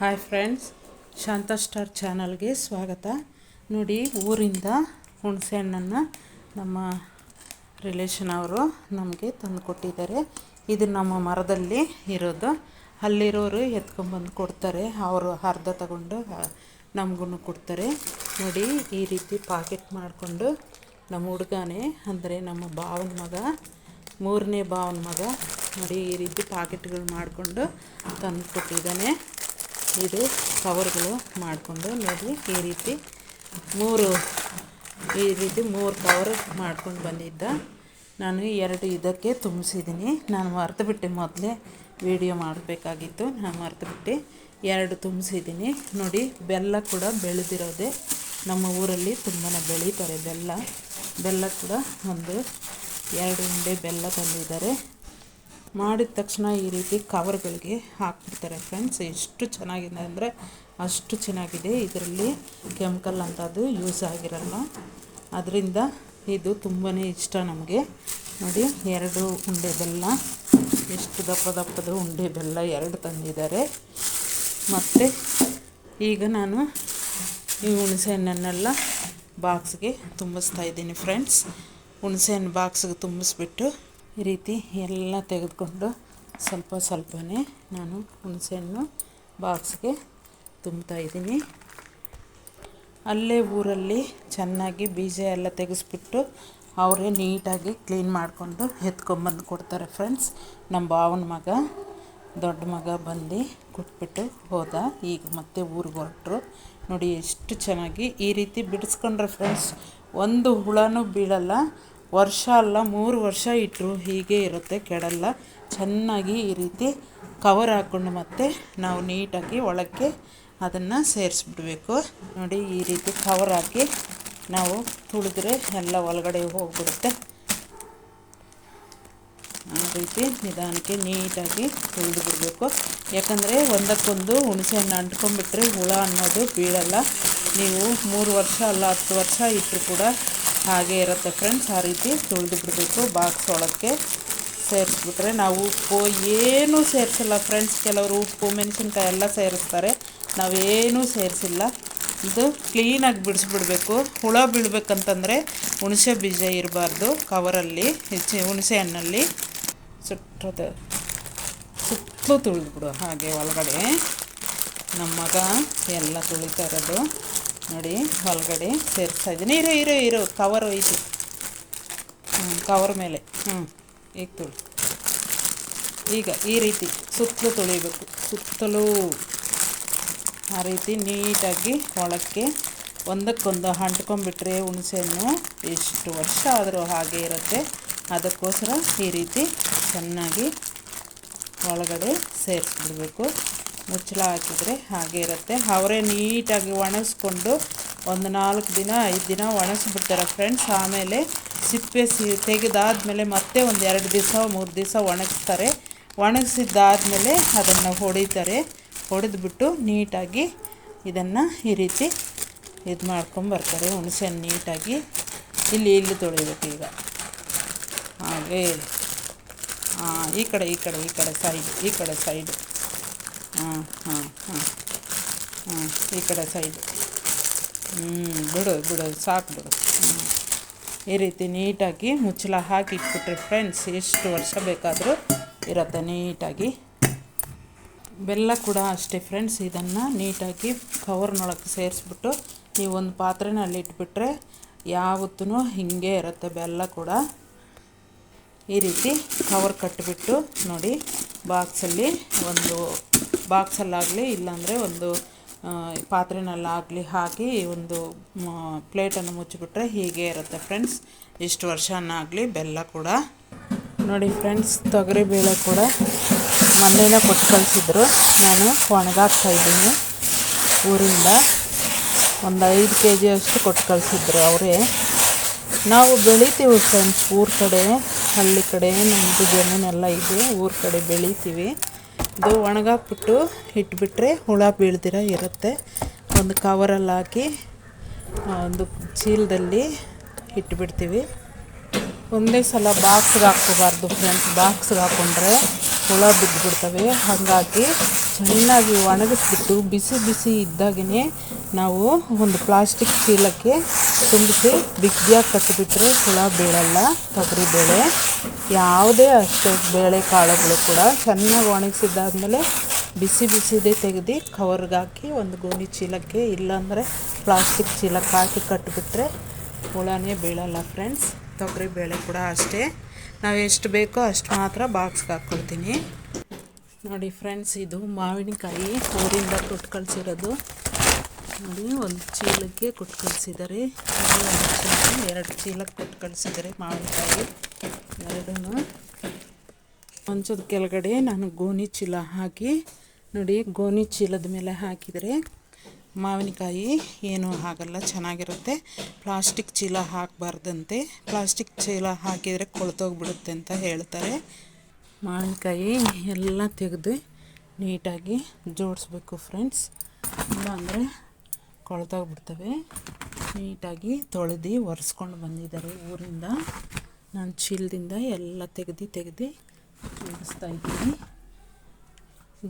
Hi friends ಶಾಂತ star ಚಾನಲ್ಗೆ ಸ್ವಾಗತ. ನೋಡಿ, ಊರಿಂದ ಹುಣಸೆ ಹಣ್ಣನ್ನು ನಮ್ಮ ರಿಲೇಷನ್ ಅವರು ನಮಗೆ ತಂದು ಕೊಟ್ಟಿದ್ದಾರೆ. ಇದು ನಮ್ಮ ಮರದಲ್ಲಿ ಇರೋದು. ಅಲ್ಲಿರೋರು ಎತ್ಕೊಂಬಂದು ಕೊಡ್ತಾರೆ. ಅವರು ಅರ್ಧ ತಗೊಂಡು ನಮಗೂ ಕೊಡ್ತಾರೆ. ನೋಡಿ, ಈ ರೀತಿ ಪಾಕೆಟ್ ಮಾಡಿಕೊಂಡು ನಮ್ಮ ಹುಡುಗನೇ, ಅಂದರೆ ನಮ್ಮ ಭಾವನ ಮಗ, ಮೂರನೇ ಭಾವನ ಮಗ, ನೋಡಿ, ಈ ರೀತಿ ಪಾಕೆಟ್ಗಳು ಮಾಡಿಕೊಂಡು ತಂದು ಕೊಟ್ಟಿದ್ದಾನೆ. ಇದು ಕವರ್ಗಳು ಮಾಡಿಕೊಂಡು ನೋಡಿ ಈ ರೀತಿ ಮೂರು, ಈ ರೀತಿ ಮೂರು ಕವರ್ ಮಾಡ್ಕೊಂಡು ಬಂದಿದ್ದ. ನಾನು ಎರಡು ಇದಕ್ಕೆ ತುಂಬಿಸಿದ್ದೀನಿ. ನಾನು ಮರ್ತುಬಿಟ್ಟೆ ಮೊದಲೇ. ವಿಡಿಯೋ ಮಾಡಬೇಕಾಗಿತ್ತು. ನಾನು ಮರ್ತುಬಿಟ್ಟು. ಎರಡು ತುಂಬಿಸಿದ್ದೀನಿ. ನೋಡಿ, ಬೆಲ್ಲ ಕೂಡ ಬೆಳೆದಿರೋದೆ. ನಮ್ಮ ಊರಲ್ಲಿ ತುಂಬಾ ಬೆಳೀತಾರೆ ಬೆಲ್ಲ. ಬೆಲ್ಲ ಕೂಡ ಒಂದು ಎರಡು ಉಂಡೆ ಬೆಲ್ಲ ತಂದಿದ್ದಾರೆ. ಮಾಡಿದ ತಕ್ಷಣ ಈ ರೀತಿ ಕವರ್ಗಳಿಗೆ ಹಾಕ್ಬಿಡ್ತಾರೆ ಫ್ರೆಂಡ್ಸ್ ಎಷ್ಟು ಚೆನ್ನಾಗಿದೆ ಅಂದರೆ ಅಷ್ಟು ಚೆನ್ನಾಗಿದೆ. ಇದರಲ್ಲಿ ಕೆಮಿಕಲ್ ಅಂಥದ್ದು ಯೂಸ್ ಆಗಿರಲ್ಲ. ಅದರಿಂದ ಇದು ತುಂಬಾ ಇಷ್ಟ ನಮಗೆ. ನೋಡಿ, ಎರಡು ಉಂಡೆ ಬೆಲ್ಲ, ಎಷ್ಟು ದಪ್ಪ ದಪ್ಪದ ಉಂಡೆ ಬೆಲ್ಲ ಎರಡು ತಂದಿದ್ದಾರೆ. ಮತ್ತು ಈಗ ನಾನು ಈ ಹುಣಸೆ ಹಣ್ಣನ್ನೆಲ್ಲ ಬಾಕ್ಸ್ಗೆ ತುಂಬಿಸ್ತಾ ಇದ್ದೀನಿ ಫ್ರೆಂಡ್ಸ್ ಹುಣಸೆ ಹಣ್ಣು ಬಾಕ್ಸ್ಗೆ ತುಂಬಿಸ್ಬಿಟ್ಟು ಈ ರೀತಿ ಎಲ್ಲ ತೆಗೆದುಕೊಂಡು ಸ್ವಲ್ಪ ಸ್ವಲ್ಪನೇ ನಾನು ಹುಣಸೆಹಣ್ಣು ಬಾಕ್ಸ್ಗೆ ತುಂಬ್ತಾ ಇದ್ದೀನಿ. ಅಲ್ಲೇ ಊರಲ್ಲಿ ಚೆನ್ನಾಗಿ ಬೀಜ ಎಲ್ಲ ತೆಗೆಸ್ಬಿಟ್ಟು ಅವರೇ ನೀಟಾಗಿ ಕ್ಲೀನ್ ಮಾಡಿಕೊಂಡು ಎತ್ಕೊಂಬಂದು ಕೊಡ್ತಾರೆ ಫ್ರೆಂಡ್ಸ್. ನಮ್ಮ ಭಾವನ ಮಗ, ದೊಡ್ಡ ಮಗ ಬಂದು ಕೊಟ್ಬಿಟ್ಟು ಹೋದ. ಈಗ ಮತ್ತೆ ಊರಿಗೆ ಹೊರಟರು. ನೋಡಿ, ಎಷ್ಟು ಚೆನ್ನಾಗಿ ಈ ರೀತಿ ಬಿಡಿಸ್ಕೊಂಡ್ರೆ ಫ್ರೆಂಡ್ಸ್. ಒಂದು ಹುಳನೂ ಬೀಳಲ್ಲ. ವರ್ಷ ಅಲ್ಲ, ಮೂರು ವರ್ಷ ಇಟ್ಟರು ಹೀಗೆ ಇರುತ್ತೆ ಕೆಡಲ್ಲ. ಚೆನ್ನಾಗಿ ಈ ರೀತಿ ಕವರ್ ಹಾಕ್ಕೊಂಡು ಮತ್ತೆ ನಾವು ನೀಟಾಗಿ ಒಳಕ್ಕೆ ಅದನ್ನು ಸೇರಿಸ್ಬಿಡ್ಬೇಕು. ನೋಡಿ, ಈ ರೀತಿ ಕವರ್ ಹಾಕಿ ನಾವು ತುಳಿದ್ರೆ ಎಲ್ಲ ಒಳಗಡೆ ಹೋಗ್ಬಿಡುತ್ತೆ. ಆ ರೀತಿ ನಿಧಾನಕ್ಕೆ ನೀಟಾಗಿ ತುಳಿದು ಬಿಡಬೇಕು ಯಾಕಂದರೆ ಒಂದಕ್ಕೊಂದು ಹುಣಸೆ ಹಣ್ಣು ಅಂಟ್ಕೊಂಡ್ಬಿಟ್ರೆ ಹುಳ ಅನ್ನೋದು ಬೀಳಲ್ಲ. ನೀವು ಮೂರು ವರ್ಷ ಅಲ್ಲ, ಹತ್ತು ವರ್ಷ ಇಟ್ಟರು ಕೂಡ ಹಾಗೆ ಇರುತ್ತೆ ಫ್ರೆಂಡ್ಸ್ ಆ ರೀತಿ ತುಳಿದು ಬಿಡಬೇಕು ಬಾಕ್ಸ್ ಒಳಕ್ಕೆ. ಸೇರಿಸ್ಬಿಟ್ರೆ ನಾವು ಉಪ್ಪು ಏನೂ ಸೇರಿಸಿಲ್ಲ ಫ್ರೆಂಡ್ಸ್ ಕೆಲವರು ಉಪ್ಪು, ಮೆಣಸಿನ್ಕಾಯಿ ಎಲ್ಲ ಸೇರಿಸ್ತಾರೆ. ನಾವೇನೂ ಸೇರಿಸಿಲ್ಲ. ಇದು ಕ್ಲೀನಾಗಿ ಬಿಡಿಸ್ಬಿಡ್ಬೇಕು. ಹುಳ ಬೀಳ್ಬೇಕಂತಂದರೆ ಹುಣಸೆ ಬೀಜ ಇರಬಾರ್ದು ಕವರಲ್ಲಿ ಹೆಚ್ಚು ಹುಣಸೆ ಹಣ್ಣಲ್ಲಿ. ಸುಟ್ಟದ ಸುತ್ತಲೂ ತುಳಿದ್ಬಿಡು ಹಾಗೆ ಒಳಗಡೆ. ನಮ್ಮ ಮಗ ಎಲ್ಲ ತುಳಿತಾ ಇರೋದು. ನೋಡಿ, ಒಳಗಡೆ ಸೇರಿಸ್ತಾ ಇದ್ದೀನಿ. ಇರೋ ಇರೋ ಇರೋ. ಕವರ್ ಹೋಯ್ತು ಹ್ಞೂ ಕವರ್ ಮೇಲೆ. ಹ್ಞೂ ಈಗ ತುಳಿ. ಈಗ ಈ ರೀತಿ ಸುತ್ತಲೂ ತುಳಿಬೇಕು. ಸುತ್ತಲೂ ಆ ರೀತಿ ನೀಟಾಗಿ ಒಳಕ್ಕೆ ಒಂದಕ್ಕೊಂದು ಅಂಟ್ಕೊಂಡ್ಬಿಟ್ರೆ ಹುಣಸೆಹಣ್ಣು ಎಷ್ಟು ವರ್ಷ ಆದರೂ ಹಾಗೆ ಇರುತ್ತೆ. ಅದಕ್ಕೋಸ್ಕರ ಈ ರೀತಿ ಚೆನ್ನಾಗಿ ಒಳಗಡೆ ಸೇರಿಸ್ಬಿಡ್ಬೇಕು. ಮುಚ್ಚಳ ಹಾಕಿದರೆ ಹಾಗೆ ಇರುತ್ತೆ. ಅವರೇ ನೀಟಾಗಿ ಒಣಗಿಸ್ಕೊಂಡು ಒಂದು ನಾಲ್ಕು ದಿನ, ಐದು ದಿನ ಒಣಗಿಸ್ಬಿಡ್ತಾರೆ ಫ್ರೆಂಡ್ಸ್ ಆಮೇಲೆ ಸಿಪ್ಪೆ ಸಿ, ತೆಗೆದಾದಮೇಲೆ ಮತ್ತೆ ಒಂದು ಎರಡು ದಿವಸ, ಮೂರು ದಿವಸ ಒಣಗಿಸ್ತಾರೆ ಒಣಗಿಸಿದ್ದಾದಮೇಲೆ ಅದನ್ನು ಹೊಡಿತಾರೆ. ಹೊಡೆದ್ಬಿಟ್ಟು ನೀಟಾಗಿ ಇದನ್ನು ಈ ರೀತಿ ಇದು ಮಾಡ್ಕೊಂಬರ್ತಾರೆ ಹುಣಸೆಹಣ್ಣು ನೀಟಾಗಿ ಇಲ್ಲಿ ಇಲ್ಲಿ ತೊಳಿಬೇಕು ಈಗ. ಹಾಗೆ. ಈ ಕಡೆ ಈ ಕಡೆ ಈ ಕಡೆ ಸೈಡ್ ಈ ಕಡೆ ಸೈಡು ಹಾಂ ಹಾಂ ಹಾಂ ಹಾಂ ಈ ಕಡೆ ಸೈಡು ಹ್ಞೂ ಬಿಡು ಬಿಡು, ಸಾಕು ಬಿಡು. ಈ ರೀತಿ ನೀಟಾಗಿ ಮುಚ್ಚಳ ಹಾಕಿ ಇಟ್ಬಿಟ್ರೆ ಫ್ರೆಂಡ್ಸ್ ಎಷ್ಟು ವರ್ಷ ಬೇಕಾದರೂ ಇರುತ್ತೆ ನೀಟಾಗಿ. ಬೆಲ್ಲ ಕೂಡ ಅಷ್ಟೇ ಫ್ರೆಂಡ್ಸ್ ಇದನ್ನು ನೀಟಾಗಿ ಕವರ್ನೊಳಗೆ ಸೇರಿಸ್ಬಿಟ್ಟು ನೀವು ಒಂದು ಪಾತ್ರೆನಲ್ಲಿ ಇಟ್ಬಿಟ್ರೆ ಯಾವತ್ತೂ ಹಿಂಗೆ ಇರುತ್ತೆ ಬೆಲ್ಲ ಕೂಡ. ಈ ರೀತಿ ಕವರ್ ಕಟ್ಟಿಬಿಟ್ಟು ನೋಡಿ ಬಾಕ್ಸಲ್ಲಿ ಒಂದು ಬಾಕ್ಸಲ್ಲಾಗಲಿ, ಇಲ್ಲಾಂದರೆ ಒಂದು ಪಾತ್ರೆನಲ್ಲಾಗಲಿ ಹಾಕಿ ಒಂದು ಪ್ಲೇಟನ್ನು ಮುಚ್ಚಿಬಿಟ್ರೆ ಹೀಗೆ ಇರುತ್ತೆ ಫ್ರೆಂಡ್ಸ್. ಇಷ್ಟು ವರ್ಷನಾಗಲಿ ಬೆಲ್ಲ ಕೂಡ. ನೋಡಿ ಫ್ರೆಂಡ್ಸ್ ತೊಗರಿಬೇಳೆ ಕೂಡ ಮೊನ್ನೆನೇ ಕೊಟ್ಟು ಕಳಿಸಿದ್ರು. ನಾನು ಒಣಗಾಕ್ತಾ ಇದ್ದೀನಿ. ಊರಿಂದ ಒಂದು ಐದು ಕೆ ಜಿ ಅಷ್ಟು ಕೊಟ್ಟು ಕಳಿಸಿದ್ರು ಅವರೇ. ನಾವು ಬೆಳಿತೀವಿ ಫ್ರೆಂಡ್ಸ್, ಊರ ಕಡೆ, ಹಳ್ಳಿ ಕಡೆ ನಮ್ಮದು ಜಮೀನೆಲ್ಲ ಇದೆ, ಊರ ಕಡೆ ಬೆಳಿತೀವಿ. ಇದು ಒಣಗಾಕ್ಬಿಟ್ಟು ಇಟ್ಬಿಟ್ರೆ ಹುಳ ಬೀಳ್ದಿರ ಇರುತ್ತೆ. ಒಂದು ಕವರಲ್ಲಿ ಹಾಕಿ ಒಂದು ಚೀಲದಲ್ಲಿ ಇಟ್ಬಿಡ್ತೀವಿ. ಒಂದೇ ಸಲ ಬಾಕ್ಸ್ಗೆ ಹಾಕ್ಕೋಬಾರ್ದು ಫ್ರೆಂಡ್ಸ್ ಬಾಕ್ಸ್ಗೆ ಹಾಕ್ಕೊಂಡ್ರೆ ಹುಳ ಬಿದ್ದುಬಿಡ್ತವೆ ಹಾಗಾಗಿ ಚೆನ್ನಾಗಿ ಒಣಗಿಸ್ಬಿಟ್ಟು ಬಿಸಿ ಬಿಸಿ ಇದ್ದಾಗೇ ನಾವು ಒಂದು ಪ್ಲಾಸ್ಟಿಕ್ ಚೀಲಕ್ಕೆ ತುಂಬಿಸಿ ಬಿಗಿಯಾಗಿ ಕಟ್ಟಿಬಿಟ್ರೆ ಹುಳ ಬೀಳಲ್ಲ ತೊಗರಿಬೇಳೆ. ಯಾವುದೇ ಅಷ್ಟೇ ಬೇಳೆ ಕಾಳುಗಳು ಕೂಡ ಚೆನ್ನಾಗಿ ಒಣಗಿಸಿದ್ದಾದಮೇಲೆ ಬಿಸಿ ಬಿಸಿದೇ ತೆಗೆದು ಕವರ್ಗೆ ಹಾಕಿ ಒಂದು ಗೋಣಿ ಚೀಲಕ್ಕೆ ಇಲ್ಲಾಂದರೆ ಪ್ಲಾಸ್ಟಿಕ್ ಚೀಲಕ್ಕೆ ಹಾಕಿ ಕಟ್ಟಿಬಿಟ್ರೆ ಹುಳನೇ ಬೀಳಲ್ಲ ಫ್ರೆಂಡ್ಸ್. ತೊಗರಿ ಬೇಳೆ ಕೂಡ ಅಷ್ಟೇ. ನಾವು ಎಷ್ಟು ಬೇಕೋ ಅಷ್ಟು ಮಾತ್ರ ಬಾಕ್ಸ್ಗೆ ಹಾಕ್ಕೊಳ್ತೀನಿ ನೋಡಿ ಫ್ರೆಂಡ್ಸ್, ಇದು ಮಾವಿನಕಾಯಿ ಊರಿಂದ ಕೊಟ್ಟು ಕಳಿಸಿರೋದು. ನೋಡಿ ಒಂದು ಚೀಲಕ್ಕೆ ಕೊಟ್ಟು ಕಳಿಸಿದ್ದಾರೆ ಎರಡು ಚೀಲಕ್ಕೆ ಕೊಟ್ಟು ಕಳಿಸಿದ್ದಾರೆ ಮಾವಿನಕಾಯಿ. ಎರಡನ್ನು ಮಂಚದ ಕೆಳಗಡೆ ನಾನು ಗೋಣಿ ಚೀಲ ಹಾಕಿ, ನೋಡಿ ಗೋಣಿ ಚೀಲದ ಮೇಲೆ ಹಾಕಿದರೆ ಮಾವಿನಕಾಯಿ ಏನೂ ಆಗಲ್ಲ ಚೆನ್ನಾಗಿರುತ್ತೆ. ಪ್ಲಾಸ್ಟಿಕ್ ಚೀಲ ಹಾಕಬಾರ್ದಂತೆ. ಪ್ಲಾಸ್ಟಿಕ್ ಚೀಲ ಹಾಕಿದರೆ ಕೊಳ್ತೋಗ್ಬಿಡುತ್ತೆ ಅಂತ ಹೇಳ್ತಾರೆ. ಮಾವಿನಕಾಯಿ ಎಲ್ಲ ತೆಗೆದು ನೀಟಾಗಿ ಜೋಡಿಸ್ಬೇಕು ಫ್ರೆಂಡ್ಸ್ ಇಲ್ಲಾಂದರೆ ಕೊಳ್ತೋಗ್ಬಿಡ್ತವೆ ನೀಟಾಗಿ ತೊಳೆದು ಒರೆಸ್ಕೊಂಡು ಬಂದಿದ್ದಾರೆ ಊರಿಂದ. ನಾನು ಚೀಲದಿಂದ ಎಲ್ಲ ತೆಗೆದು ತೆಗೆದು ಜೋಡಿಸ್ತಾ ಇದ್ದೀನಿ.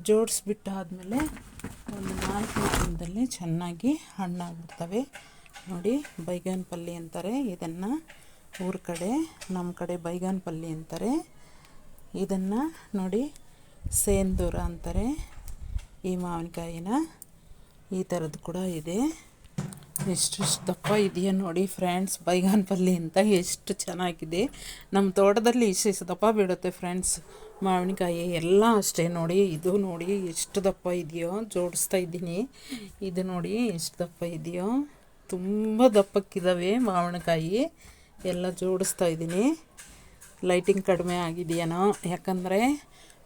ಜೋಡಿಸ್ಬಿಟ್ಟಾದಮೇಲೆ ಒಂದು ನಾಲ್ಕು ದಿನದಲ್ಲಿ ಚೆನ್ನಾಗಿ ಹಣ್ಣಾಗ್ಬಿಡ್ತವೆ. ನೋಡಿ, ಬೈಗನ್ ಪಲ್ಲಿ ಅಂತಾರೆ. ಇದನ್ನು ಊರ ಕಡೆ ನಮ್ಮ ಕಡೆ ಬೈಗನ್ ಪಲ್ಲಿ ಅಂತಾರೆ. ಇದನ್ನು ನೋಡಿ, ಸೇಂದೂರ ಅಂತಾರೆ. ಈ ಮಾವಿನಕಾಯಿನ. ಈ ಥರದ್ದು ಕೂಡ ಇದೆ. ಎಷ್ಟು ದಪ್ಪ ಇದೆಯಾ ನೋಡಿ ಫ್ರೆಂಡ್ಸ್ ಬೈಗಾನ್ ಪಲ್ಲಿ ಅಂತ ಎಷ್ಟು ಚೆನ್ನಾಗಿದೆ. ನಮ್ಮ ತೋಟದಲ್ಲಿ ಇಷ್ಟು ದಪ್ಪ ಬಿಡುತ್ತೆ ಫ್ರೆಂಡ್ಸ್. ಮಾವಿನಕಾಯಿ ಎಲ್ಲ ಅಷ್ಟೇ ನೋಡಿ, ಇದು ನೋಡಿ ಎಷ್ಟು ದಪ್ಪ ಇದೆಯೋ, ಜೋಡಿಸ್ತಾ ಇದ್ದೀನಿ. ಇದು ನೋಡಿ ಎಷ್ಟು ದಪ್ಪ ಇದೆಯೋ. ತುಂಬ ದಪ್ಪಕ್ಕಿದ್ದಾವೆ ಮಾವಿನಕಾಯಿ. ಎಲ್ಲ ಜೋಡಿಸ್ತಾ ಇದ್ದೀನಿ. ಲೈಟಿಂಗ್ ಕಡಿಮೆ ಆಗಿದೆಯೇನೋ, ಯಾಕಂದರೆ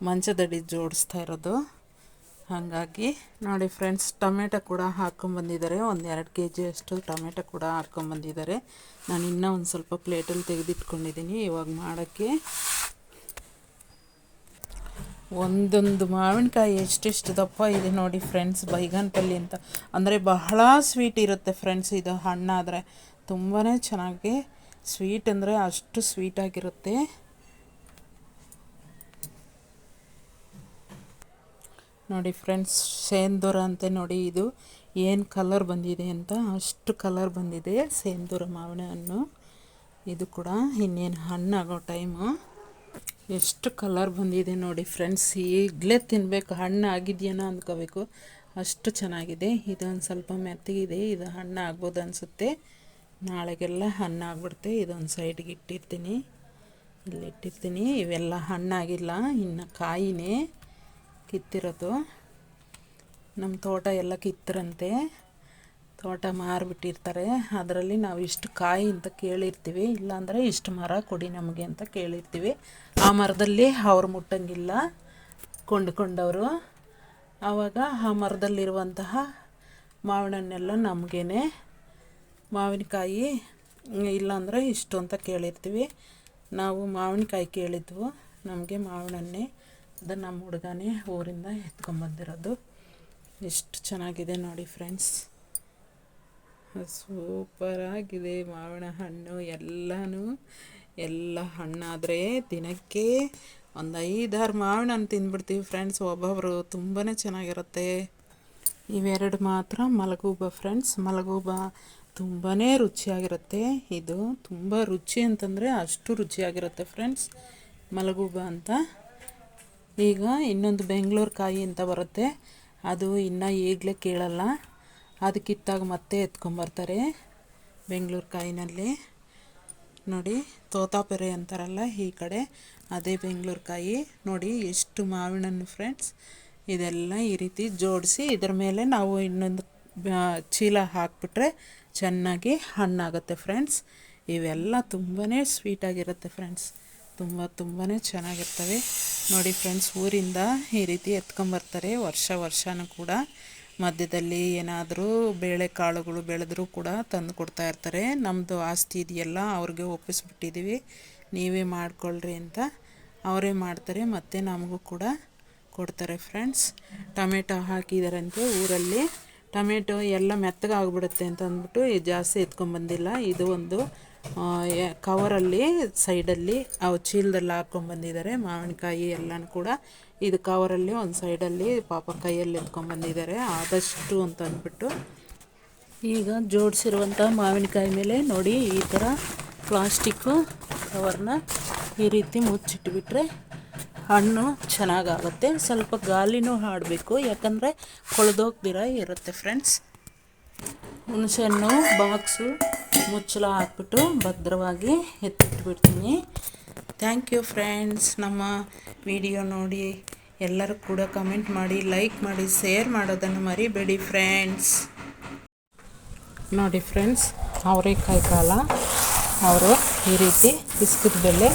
ಮಂಚದಡಿ ಜೋಡಿಸ್ತಾ ಇರೋದು. ಹಾಗಾಗಿ ನೋಡಿ ಫ್ರೆಂಡ್ಸ್, ಟೊಮೆಟೊ ಕೂಡ ಹಾಕ್ಕೊಂಬಂದಿದ್ದಾರೆ ಒಂದು ಎರಡು ಕೆ ಜಿ ಅಷ್ಟು ಟೊಮೆಟೊ ಕೂಡ ಹಾಕ್ಕೊಂಬಂದಿದ್ದಾರೆ ನಾನು ಇನ್ನೂ ಒಂದು ಸ್ವಲ್ಪ ಪ್ಲೇಟಲ್ಲಿ ತೆಗೆದಿಟ್ಕೊಂಡಿದ್ದೀನಿ ಇವಾಗ ಮಾಡೋಕ್ಕೆ ಒಂದೊಂದು ಮಾವಿನಕಾಯಿ ಎಷ್ಟೆಷ್ಟು ದಪ್ಪ ಇದೆ ನೋಡಿ ಫ್ರೆಂಡ್ಸ್ ಬೈಗನ್ ಪಲ್ಲಿ ಅಂತ. ಅಂದರೆ ಬಹಳ ಸ್ವೀಟ್ ಇರುತ್ತೆ ಫ್ರೆಂಡ್ಸ್ ಇದು ಹಣ್ಣಾದರೆ. ತುಂಬಾ ಚೆನ್ನಾಗಿ ಸ್ವೀಟ್ ಅಂದರೆ ಅಷ್ಟು ಸ್ವೀಟಾಗಿರುತ್ತೆ ನೋಡಿ ಫ್ರೆಂಡ್ಸ್, ಸೇಂದೂರ ಅಂತ ನೋಡಿ ಇದು. ಏನು ಕಲರ್ ಬಂದಿದೆ ಅಂತ, ಅಷ್ಟು ಕಲರ್ ಬಂದಿದೆ ಸೇಂದೂರ ಮಾವಿನ ಹಣ್ಣು. ಇದು ಕೂಡ ಇನ್ನೇನು ಹಣ್ಣಾಗೋ ಟೈಮು ಎಷ್ಟು ಕಲರ್ ಬಂದಿದೆ ನೋಡಿ ಫ್ರೆಂಡ್ಸ್, ಈಗಲೇ ತಿನ್ನಬೇಕು ಹಣ್ಣು ಆಗಿದೆಯೇನೋ ಅಂದ್ಕೋಬೇಕು ಅಷ್ಟು ಚೆನ್ನಾಗಿದೆ. ಇದೊಂದು ಸ್ವಲ್ಪ ಮೆತ್ತಗಿದೆ. ಇದು ಹಣ್ಣು ಆಗ್ಬೋದು ಅನಿಸುತ್ತೆ. ನಾಳೆಗೆಲ್ಲ ಹಣ್ಣು ಆಗ್ಬಿಡುತ್ತೆ. ಇದೊಂದು ಸೈಡ್ಗೆ ಇಟ್ಟಿರ್ತೀನಿ. ಇಲ್ಲಿ ಇಟ್ಟಿರ್ತೀನಿ. ಇವೆಲ್ಲ ಹಣ್ಣಾಗಿಲ್ಲ ಇನ್ನು ಕಾಯಿನೇ. ಕಿತ್ತಿರೋದು. ನಮ್ಮ ತೋಟ ಎಲ್ಲ ಕಿತ್ತರಂತೆ. ತೋಟ ಮಾರಿಬಿಟ್ಟಿರ್ತಾರೆ. ಅದರಲ್ಲಿ ನಾವು ಇಷ್ಟು ಕಾಯಿ ಅಂತ ಕೇಳಿರ್ತೀವಿ. ಇಲ್ಲಾಂದರೆ ಇಷ್ಟು ಮರ ಕೊಡಿ ನಮಗೆ ಅಂತ ಕೇಳಿರ್ತೀವಿ. ಆ ಮರದಲ್ಲಿ ಅವ್ರು ಮುಟ್ಟಂಗಿಲ್ಲ. ಕೊಂಡುಕೊಂಡವರು. ಆವಾಗ ಆ ಮರದಲ್ಲಿರುವಂತಹ ಮಾವಿನಣ್ಣೆಲ್ಲ ನಮಗೇನೆ. ಮಾವಿನಕಾಯಿ ಇಲ್ಲಾಂದರೆ ಇಷ್ಟು ಅಂತ ಕೇಳಿರ್ತೀವಿ. ನಾವು ಮಾವಿನಕಾಯಿ ಕೇಳಿದ್ವು. ನಮಗೆ ಮಾವಿನಣ್ಣೆ. ಅದು ನಮ್ಮ ಹುಡುಗನೇ ಊರಿಂದ ಎತ್ಕೊಂಬಂದಿರೋದು ಎಷ್ಟು ಚೆನ್ನಾಗಿದೆ ನೋಡಿ ಫ್ರೆಂಡ್ಸ್. ಸೂಪರಾಗಿದೆ ಮಾವಿನ ಹಣ್ಣು ಎಲ್ಲನೂ. ಎಲ್ಲ ಹಣ್ಣಾದರೆ ದಿನಕ್ಕೆ ಒಂದು ಐದಾರು ಮಾವಿನ ಹಣ್ಣು ತಿಂದ್ಬಿಡ್ತೀವಿ ಫ್ರೆಂಡ್ಸ್. ಒಬ್ಬೊಬ್ಬರು ತುಂಬಾ ಚೆನ್ನಾಗಿರುತ್ತೆ. ಇವೆರಡು ಮಾತ್ರ ಮಲಗೂಬ ಫ್ರೆಂಡ್ಸ್. ಮಲಗೂಬ ತುಂಬಾ ರುಚಿಯಾಗಿರುತ್ತೆ. ಇದು ತುಂಬ ರುಚಿ ಅಂತಂದರೆ ಅಷ್ಟು ರುಚಿಯಾಗಿರುತ್ತೆ ಫ್ರೆಂಡ್ಸ್. ಮಲಗೂಬ ಅಂತ ಈಗ ಇನ್ನೊಂದು ಬೆಂಗಳೂರು ಕಾಯಿ ಅಂತ ಬರುತ್ತೆ. ಅದು ಇನ್ನು ಈಗಲೇ ಕೇಳಲ್ಲ. ಅದಕ್ಕಿತ್ತಾಗ ಮತ್ತೆ ಎತ್ಕೊಂಬರ್ತಾರೆ ಬೆಂಗಳೂರು ಕಾಯಿನಲ್ಲಿ. ನೋಡಿ, ತೋತಾಪೆರೆ ಅಂತಾರಲ್ಲ ಈ ಕಡೆ, ಅದೇ ಬೆಂಗಳೂರು ಕಾಯಿ. ನೋಡಿ, ಎಷ್ಟು ಮಾವಿನ ಹಣ್ಣು ಫ್ರೆಂಡ್ಸ್ ಇದೆಲ್ಲ ಈ ರೀತಿ ಜೋಡಿಸಿ ಇದರ ಮೇಲೆ ನಾವು ಇನ್ನೊಂದು ಚೀಲ ಹಾಕಿಬಿಟ್ರೆ ಚೆನ್ನಾಗಿ ಹಣ್ಣಾಗುತ್ತೆ ಫ್ರೆಂಡ್ಸ್ ಇವೆಲ್ಲ ತುಂಬಾ ಸ್ವೀಟಾಗಿರುತ್ತೆ ಫ್ರೆಂಡ್ಸ್ ತುಂಬ ತುಂಬಾ ಚೆನ್ನಾಗಿರ್ತವೆ. ನೋಡಿ ಫ್ರೆಂಡ್ಸ್ ಊರಿಂದ ಈ ರೀತಿ ಎತ್ಕೊಂಬರ್ತಾರೆ ವರ್ಷ ವರ್ಷನೂ ಕೂಡ ಮಧ್ಯದಲ್ಲಿ ಏನಾದರೂ ಬೇಳೆ ಕಾಳುಗಳು ಬೆಳೆದ್ರೂ ಕೂಡ ತಂದು ಕೊಡ್ತಾ ಇರ್ತಾರೆ. ನಮ್ಮದು ಆಸ್ತಿ ಇದೆಯಲ್ಲ, ಅವ್ರಿಗೆ ಒಪ್ಪಿಸ್ಬಿಟ್ಟಿದ್ದೀವಿ ನೀವೇ ಮಾಡ್ಕೊಳ್ರಿ ಅಂತ ಅವರೇ ಮಾಡ್ತಾರೆ, ಮತ್ತು ನಮಗೂ ಕೂಡ ಕೊಡ್ತಾರೆ ಫ್ರೆಂಡ್ಸ್ ಟೊಮೆಟೊ ಹಾಕಿದಾರಂತೆ ಊರಲ್ಲಿ. ಟೊಮೆಟೊ ಎಲ್ಲ ಮೆತ್ತಗಾಗ್ಬಿಡುತ್ತೆ ಅಂತ ಅಂದ್ಬಿಟ್ಟು ಜಾಸ್ತಿ ಎತ್ಕೊಂಬಂದಿಲ್ಲ ಇದು ಒಂದು ಕವರಲ್ಲಿ, ಸೈಡಲ್ಲಿ, ಅವು ಚೀಲದಲ್ಲಿ ಹಾಕ್ಕೊಂಬಂದಿದ್ದಾರೆ ಮಾವಿನಕಾಯಿ ಎಲ್ಲನೂ ಕೂಡ. ಇದು ಕವರಲ್ಲಿ, ಒಂದು ಸೈಡಲ್ಲಿ ಪಾಪ ಕೈಯಲ್ಲಿ ಎತ್ಕೊಂಬಂದಿದ್ದಾರೆ ಆದಷ್ಟು ಅಂತ ಅಂದ್ಬಿಟ್ಟು. ಈಗ ಜೋಡಿಸಿರುವಂಥ ಮಾವಿನಕಾಯಿ ಮೇಲೆ ನೋಡಿ, ಈ ಥರ ಪ್ಲಾಸ್ಟಿಕ್ಕು ಕವರ್ನ ಈ ರೀತಿ ಮುಚ್ಚಿಟ್ಬಿಟ್ರೆ ಹಣ್ಣು ಚೆನ್ನಾಗಾಗುತ್ತೆ. ಸ್ವಲ್ಪ ಗಾಲಿನೂ ಹಾಡಬೇಕು, ಯಾಕಂದರೆ ಕೊಳೆದೋಗ್ದಿರ ಇರುತ್ತೆ ಫ್ರೆಂಡ್ಸ್ ಹುಣಸೆಹಣ್ಣು ಬಾಕ್ಸು. ಮುಚ್ಚಳ ಹಾಕ್ಬಿಟ್ಟು ಭದ್ರವಾಗಿ ಎತ್ತಿಟ್ಬಿಡ್ತೀನಿ. ಥ್ಯಾಂಕ್ ಯು ಫ್ರೆಂಡ್ಸ್ ನಮ್ಮ ವಿಡಿಯೋ ನೋಡಿ ಎಲ್ಲರೂ ಕೂಡ ಕಮೆಂಟ್ ಮಾಡಿ ಲೈಕ್ ಮಾಡಿ ಶೇರ್ ಮಾಡೋದನ್ನು ಮರಿಬೇಡಿ ಫ್ರೆಂಡ್ಸ್ ನೋಡಿ ಫ್ರೆಂಡ್ಸ್ ಅವರೆಕಾಯಿ ಕಾಲ ಅವರು ಈ ರೀತಿ ಬಿಸ್ಕಿಟ್ ಬೆಲೆ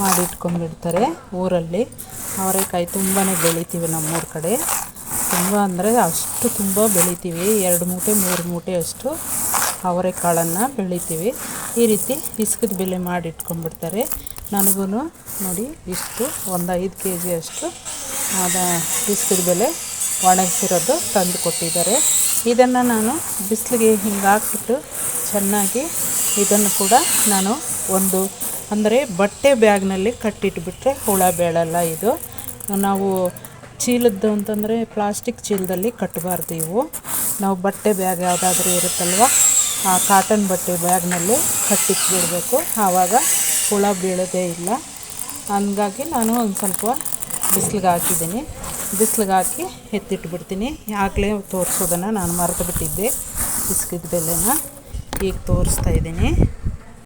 ಮಾಡಿಟ್ಕೊಂಡ್ಬಿಡ್ತಾರೆ ಊರಲ್ಲಿ. ಅವರೆಕಾಯಿ ತುಂಬಾ ಬೆಳಿತೀವಿ ನಮ್ಮೂರ ಕಡೆ. ತುಂಬ ಅಂದರೆ ಅಷ್ಟು ತುಂಬ ಬೆಳಿತೀವಿ. ಎರಡು ಮೂಟೆ, ಮೂರು ಮೂಟೆ ಅಷ್ಟು. ಅವರೆಕಾಳನ್ನು ಬೆಳಿತೀವಿ. ಈ ರೀತಿ ಇಸ್ಕದ ಬೆಲೆ ಮಾಡಿಟ್ಕೊಂಡ್ಬಿಡ್ತಾರೆ ನನಗೂ ನೋಡಿ ಇಷ್ಟು ಒಂದು ಐದು ಕೆ ಜಿ ಅಷ್ಟು ಅದ ಇಸ್ಕದ ಬೆಲೆ ಒಣಗಿಸಿರೋದು ತಂದು ಕೊಟ್ಟಿದ್ದಾರೆ. ಇದನ್ನು ನಾನು ಬಿಸಿಲಿಗೆ ಹಿಂಗೆ ಹಾಕ್ಬಿಟ್ಟು ಚೆನ್ನಾಗಿ ಇದನ್ನು ಕೂಡ ನಾನು ಒಂದು ಅಂದರೆ ಬಟ್ಟೆ ಬ್ಯಾಗ್ನಲ್ಲಿ ಕಟ್ಟಿಟ್ಬಿಟ್ರೆ ಹುಳ ಬೇಳಲ್ಲ ಇದು. ನಾವು ಚೀಲದ್ದು ಅಂತಂದರೆ ಪ್ಲಾಸ್ಟಿಕ್ ಚೀಲದಲ್ಲಿ ಕಟ್ಟಬಾರ್ದು ಇವು. ನಾವು ಬಟ್ಟೆ ಬ್ಯಾಗ್ ಯಾವುದಾದ್ರೂ ಇರುತ್ತಲ್ವ? ಆ ಕಾಟನ್ ಬಟ್ಟೆ ಬ್ಯಾಗ್ನಲ್ಲಿ ಕಟ್ಟಿಟ್ಬಿಡಬೇಕು. ಆವಾಗ ಹುಳ ಬೀಳೋದೇ ಇಲ್ಲ. ಹಂಗಾಗಿ ನಾನು ಒಂದು ಸ್ವಲ್ಪ ಬಿಸಿಲಿಗೆ ಹಾಕಿದ್ದೀನಿ. ಬಿಸಿಲಿಗೆ ಹಾಕಿ ಎತ್ತಿಟ್ಬಿಡ್ತೀನಿ. ಆಗಲೇ ತೋರಿಸೋದನ್ನು ನಾನು ಮರೆತು ಬಿಟ್ಟಿದ್ದೆ ಬಿಸ್ಕಿದ ಬೆಲೆನ ಈಗ ತೋರಿಸ್ತಾ ಇದ್ದೀನಿ.